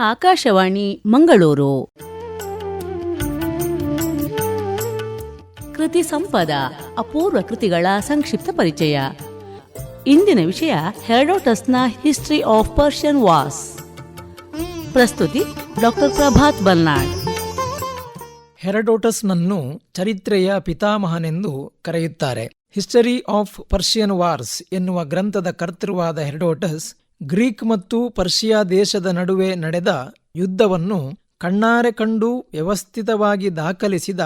ಆಕಾಶವಾಣಿ, ಮಂಗಳೂರು. ಕೃತಿ ಸಂಪದ, ಅಪೂರ್ವ ಕೃತಿಗಳ ಸಂಕ್ಷಿಪ್ತ ಪರಿಚಯ. ಇಂದಿನ ವಿಷಯ ಹೆರಡೋಟಸ್ನ ಹಿಸ್ಟ್ರಿ ಆಫ್ ಪರ್ಷಿಯನ್ ವಾಸ್ ಪ್ರಸ್ತುತಿ ಡಾಕ್ಟರ್ ಪ್ರಭಾತ್ ಬಲ್ನಾಡ್ ಹೆರಡೋಟಸ್ನನ್ನು ಚರಿತ್ರೆಯ ಪಿತಾಮಹನೆಂದು ಕರೆಯುತ್ತಾರೆ. ಹಿಸ್ಟರಿ ಆಫ್ ಪರ್ಷಿಯನ್ ವಾರ್ಸ್ ಎನ್ನುವ ಗ್ರಂಥದ ಕರ್ತೃವಾದ ಹೆರಡೋಟಸ್ ಗ್ರೀಕ್ ಮತ್ತು ಪರ್ಷಿಯಾ ದೇಶದ ನಡುವೆ ನಡೆದ ಯುದ್ಧವನ್ನು ಕಣ್ಣಾರೆ ಕಂಡು ವ್ಯವಸ್ಥಿತವಾಗಿ ದಾಖಲಿಸಿದ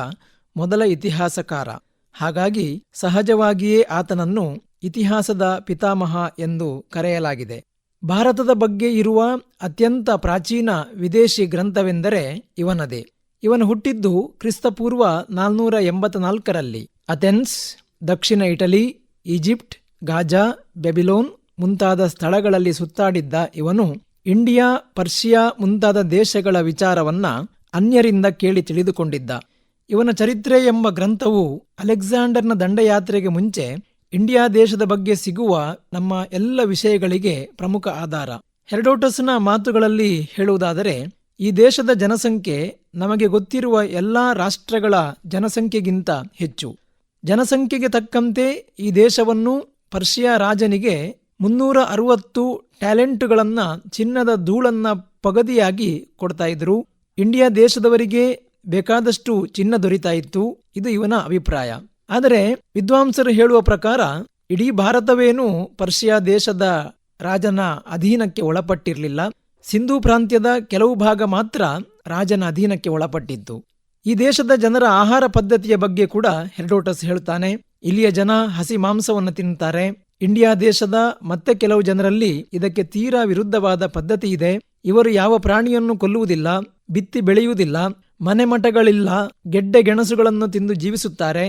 ಮೊದಲ ಇತಿಹಾಸಕಾರ. ಹಾಗಾಗಿ ಸಹಜವಾಗಿಯೇ ಆತನನ್ನು ಇತಿಹಾಸದ ಪಿತಾಮಹ ಎಂದು ಕರೆಯಲಾಗಿದೆ. ಭಾರತದ ಬಗ್ಗೆ ಇರುವ ಅತ್ಯಂತ ಪ್ರಾಚೀನ ವಿದೇಶಿ ಗ್ರಂಥವೆಂದರೆ ಇವನದೇ. ಇವನು ಹುಟ್ಟಿದ್ದು ಕ್ರಿಸ್ತಪೂರ್ವ ನಾಲ್ನೂರ ಎಂಬತ್ನಾಲ್ಕರಲ್ಲಿ. ಅಥೆನ್ಸ್, ದಕ್ಷಿಣ ಇಟಲಿ, ಈಜಿಪ್ಟ್, ಗಾಜಾ, ಬೆಬಿಲೋನ್ ಮುಂತಾದ ಸ್ಥಳಗಳಲ್ಲಿ ಸುತ್ತಾಡಿದ್ದ ಇವನು ಇಂಡಿಯಾ, ಪರ್ಷಿಯಾ ಮುಂತಾದ ದೇಶಗಳ ವಿಚಾರವನ್ನ ಅನ್ಯರಿಂದ ಕೇಳಿ ತಿಳಿದುಕೊಂಡಿದ್ದ. ಇವನ ಚರಿತ್ರೆ ಎಂಬ ಗ್ರಂಥವು ಅಲೆಕ್ಸಾಂಡರ್ನ ದಂಡಯಾತ್ರೆಗೆ ಮುಂಚೆ ಇಂಡಿಯಾ ದೇಶದ ಬಗ್ಗೆ ಸಿಗುವ ನಮ್ಮ ಎಲ್ಲ ವಿಷಯಗಳಿಗೆ ಪ್ರಮುಖ ಆಧಾರ. ಹೆರಡೋಟಸ್ನ ಮಾತುಗಳಲ್ಲಿ ಹೇಳುವುದಾದರೆ, ಈ ದೇಶದ ಜನಸಂಖ್ಯೆ ನಮಗೆ ಗೊತ್ತಿರುವ ಎಲ್ಲಾ ರಾಷ್ಟ್ರಗಳ ಜನಸಂಖ್ಯೆಗಿಂತ ಹೆಚ್ಚು. ಜನಸಂಖ್ಯೆಗೆ ತಕ್ಕಂತೆ ಈ ದೇಶವನ್ನು ಪರ್ಷಿಯಾ ರಾಜನಿಗೆ ಮುನ್ನೂರ ಅರವತ್ತು ಟ್ಯಾಲೆಂಟ್ಗಳನ್ನು ಚಿನ್ನದ ಧೂಳನ್ನ ಪಗದಿಯಾಗಿ ಕೊಡ್ತಾ ಇದ್ರು. ಇಂಡಿಯಾ ದೇಶದವರಿಗೆ ಬೇಕಾದಷ್ಟು ಚಿನ್ನ ದೊರೀತಾ ಇತ್ತು. ಇದು ಇವನ ಅಭಿಪ್ರಾಯ. ಆದರೆ ವಿದ್ವಾಂಸರು ಹೇಳುವ ಪ್ರಕಾರ ಇಡೀ ಭಾರತವೇನೂ ಪರ್ಷಿಯಾ ದೇಶದ ರಾಜನ ಅಧೀನಕ್ಕೆ ಒಳಪಟ್ಟಿರಲಿಲ್ಲ. ಸಿಂಧೂ ಪ್ರಾಂತ್ಯದ ಕೆಲವು ಭಾಗ ಮಾತ್ರ ರಾಜನ ಅಧೀನಕ್ಕೆ ಒಳಪಟ್ಟಿತ್ತು. ಈ ದೇಶದ ಜನರ ಆಹಾರ ಪದ್ಧತಿಯ ಬಗ್ಗೆ ಕೂಡ ಹೆರಡೋಟಸ್ ಹೇಳ್ತಾನೆ. ಇಲ್ಲಿಯ ಜನ ಹಸಿ ಮಾಂಸವನ್ನು ತಿನ್ನುತ್ತಾರೆ ಇಂಡಿಯಾ ದೇಶದ ಮತ್ತೆ ಕೆಲವು ಜನರಲ್ಲಿ ಇದಕ್ಕೆ ತೀರಾ ವಿರುದ್ಧವಾದ ಪದ್ಧತಿ ಇದೆ. ಇವರು ಯಾವ ಪ್ರಾಣಿಯನ್ನು ಕೊಲ್ಲುವುದಿಲ್ಲ, ಬಿತ್ತಿ ಬೆಳೆಯುವುದಿಲ್ಲ ಮನೆ ಮಠಗಳಿಲ್ಲ ಗೆಡ್ಡೆ ಗೆಣಸುಗಳನ್ನು ತಿಂದು ಜೀವಿಸುತ್ತಾರೆ.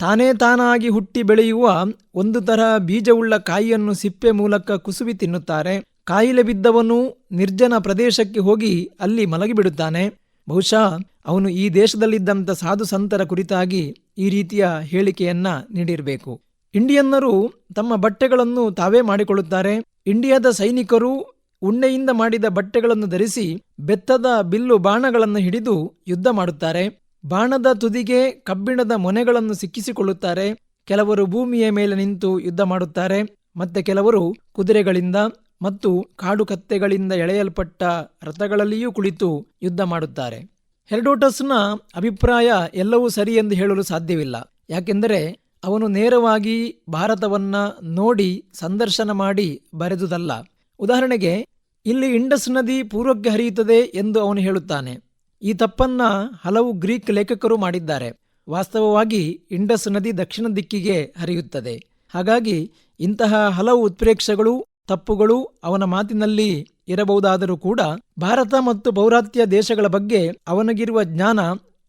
ತಾನೇ ತಾನಾಗಿ ಹುಟ್ಟಿ ಬೆಳೆಯುವ ಒಂದು ತರಹ ಬೀಜವುಳ್ಳ ಕಾಯಿಯನ್ನು ಸಿಪ್ಪೆ ಮೂಲಕ ಕುಸುವಿ ತಿನ್ನುತ್ತಾರೆ. ಕಾಯಿಲೆ ಬಿದ್ದವನು ನಿರ್ಜನ ಪ್ರದೇಶಕ್ಕೆ ಹೋಗಿ ಅಲ್ಲಿ ಮಲಗಿಬಿಡುತ್ತಾನೆ. ಬಹುಶಃ ಅವನು ಈ ದೇಶದಲ್ಲಿದ್ದಂಥ ಸಾಧು ಸಂತರ ಕುರಿತಾಗಿ ಈ ರೀತಿಯ ಹೇಳಿಕೆಯನ್ನ ನೀಡಿರಬೇಕು. ಇಂಡಿಯನ್ನರು ತಮ್ಮ ಬಟ್ಟೆಗಳನ್ನು ತಾವೇ ಮಾಡಿಕೊಳ್ಳುತ್ತಾರೆ. ಇಂಡಿಯಾದ ಸೈನಿಕರು ಉಣ್ಣೆಯಿಂದ ಮಾಡಿದ ಬಟ್ಟೆಗಳನ್ನು ಧರಿಸಿ ಬೆತ್ತದ ಬಿಲ್ಲು ಬಾಣಗಳನ್ನು ಹಿಡಿದು ಯುದ್ಧ ಮಾಡುತ್ತಾರೆ. ಬಾಣದ ತುದಿಗೆ ಕಬ್ಬಿಣದ ಮೊನೆಗಳನ್ನು ಸಿಕ್ಕಿಸಿಕೊಳ್ಳುತ್ತಾರೆ. ಕೆಲವರು ಭೂಮಿಯ ಮೇಲೆ ನಿಂತು ಯುದ್ಧ ಮಾಡುತ್ತಾರೆ. ಮತ್ತೆ ಕೆಲವರು ಕುದುರೆಗಳಿಂದ ಮತ್ತು ಕಾಡು ಕತ್ತೆಗಳಿಂದ ಎಳೆಯಲ್ಪಟ್ಟ ರಥಗಳಲ್ಲಿಯೂ ಕುಳಿತು ಯುದ್ಧ ಮಾಡುತ್ತಾರೆ. ಹೆರಡೋಟಸ್ನ ಅಭಿಪ್ರಾಯ ಎಲ್ಲವೂ ಸರಿ ಎಂದು ಹೇಳಲು ಸಾಧ್ಯವಿಲ್ಲ. ಯಾಕೆಂದರೆ ಅವನು ನೇರವಾಗಿ ಭಾರತವನ್ನು ನೋಡಿ ಸಂದರ್ಶನ ಮಾಡಿ ಬರೆದುದಲ್ಲ. ಉದಾಹರಣೆಗೆ, ಇಲ್ಲಿ ಇಂಡಸ್ ನದಿ ಪೂರ್ವಕ್ಕೆ ಹರಿಯುತ್ತದೆ ಎಂದು ಅವನು ಹೇಳುತ್ತಾನೆ. ಈ ತಪ್ಪನ್ನ ಹಲವು ಗ್ರೀಕ್ ಲೇಖಕರು ಮಾಡಿದ್ದಾರೆ. ವಾಸ್ತವವಾಗಿ, ಇಂಡಸ್ ನದಿ ದಕ್ಷಿಣ ದಿಕ್ಕಿಗೆ ಹರಿಯುತ್ತದೆ. ಹಾಗಾಗಿ, ಇಂತಹ ಹಲವು ಉತ್ಪ್ರೇಕ್ಷೆಗಳು, ತಪ್ಪುಗಳು ಅವನ ಮಾತಿನಲ್ಲಿ ಇರಬಹುದಾದರೂ ಕೂಡ, ಭಾರತ ಮತ್ತು ಪೌರಾತ್ಯ ದೇಶಗಳ ಬಗ್ಗೆ ಅವನಿಗಿರುವ ಜ್ಞಾನ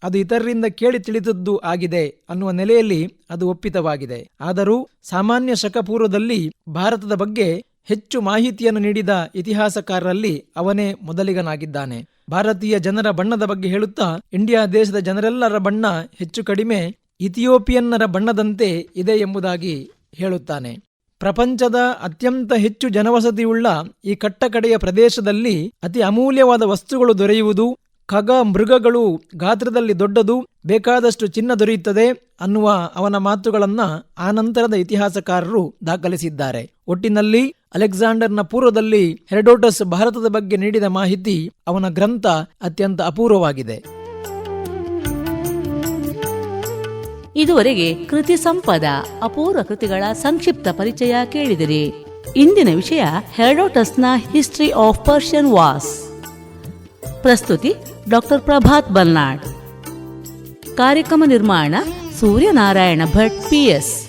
ಅದು ಇತರರಿಂದ ಕೇಳಿ ತಿಳಿದದ್ದು ಆಗಿದೆ ಅನ್ನುವ ನೆಲೆಯಲ್ಲಿ ಅದು ಒಪ್ಪಿತವಾಗಿದೆ. ಆದರೂ ಸಾಮಾನ್ಯ ಶಕಪೂರ್ವದಲ್ಲಿ ಭಾರತದ ಬಗ್ಗೆ ಹೆಚ್ಚು ಮಾಹಿತಿಯನ್ನು ನೀಡಿದ ಇತಿಹಾಸಕಾರರಲ್ಲಿ ಅವನೇ ಮೊದಲಿಗನಾಗಿದ್ದಾನೆ. ಭಾರತೀಯ ಜನರ ಬಣ್ಣದ ಬಗ್ಗೆ ಹೇಳುತ್ತಾ, ಇಂಡಿಯಾ ದೇಶದ ಜನರೆಲ್ಲರ ಬಣ್ಣ ಹೆಚ್ಚು ಕಡಿಮೆ ಇಥಿಯೋಪಿಯನ್ನರ ಬಣ್ಣದಂತೆ ಇದೆ ಎಂಬುದಾಗಿ ಹೇಳುತ್ತಾನೆ. ಪ್ರಪಂಚದ ಅತ್ಯಂತ ಹೆಚ್ಚು ಜನವಸತಿಯುಳ್ಳ ಈ ಕಟ್ಟಕಡೆಯ ಪ್ರದೇಶದಲ್ಲಿ ಅತಿ ಅಮೂಲ್ಯವಾದ ವಸ್ತುಗಳು ದೊರೆಯುವುದು ಖಗ ಮೃಗಗಳು ಗಾತ್ರದಲ್ಲಿ ದೊಡ್ಡದು, ಬೇಕಾದಷ್ಟು ಚಿನ್ನ ದೊರೆಯುತ್ತದೆ ಅನ್ನುವ ಅವನ ಮಾತುಗಳನ್ನ ಆನಂತರದ ಇತಿಹಾಸಕಾರರು ದಾಖಲಿಸಿದ್ದಾರೆ. ಒಟ್ಟಿನಲ್ಲಿ ಅಲೆಕ್ಸಾಂಡರ್ನ ಪೂರ್ವದಲ್ಲಿ ಹೆರಡೋಟಸ್ ಭಾರತದ ಬಗ್ಗೆ ನೀಡಿದ ಮಾಹಿತಿ ಅವನ ಗ್ರಂಥ ಅತ್ಯಂತ ಅಪೂರ್ವವಾಗಿದೆ. ಇದುವರೆಗೆ ಕೃತಿ ಸಂಪದ, ಅಪೂರ್ವ ಕೃತಿಗಳ ಸಂಕ್ಷಿಪ್ತ ಪರಿಚಯ ಕೇಳಿದಿರಿ. ಇಂದಿನ ವಿಷಯ ಹೆರಡೋಟಸ್ನ ಹಿಸ್ಟ್ರಿ ಆಫ್ ಪರ್ಷಿಯನ್ ವಾಸ್ ಪ್ರಸ್ತುತಿ ಡಾಕ್ಟರ್ ಪ್ರಭಾತ್ ಬಲ್ನಾಡ್. ಕಾರ್ಯಕ್ರಮ ನಿರ್ಮಾಣ ಸೂರ್ಯನಾರಾಯಣ ಭಟ್ ಪಿಎಸ್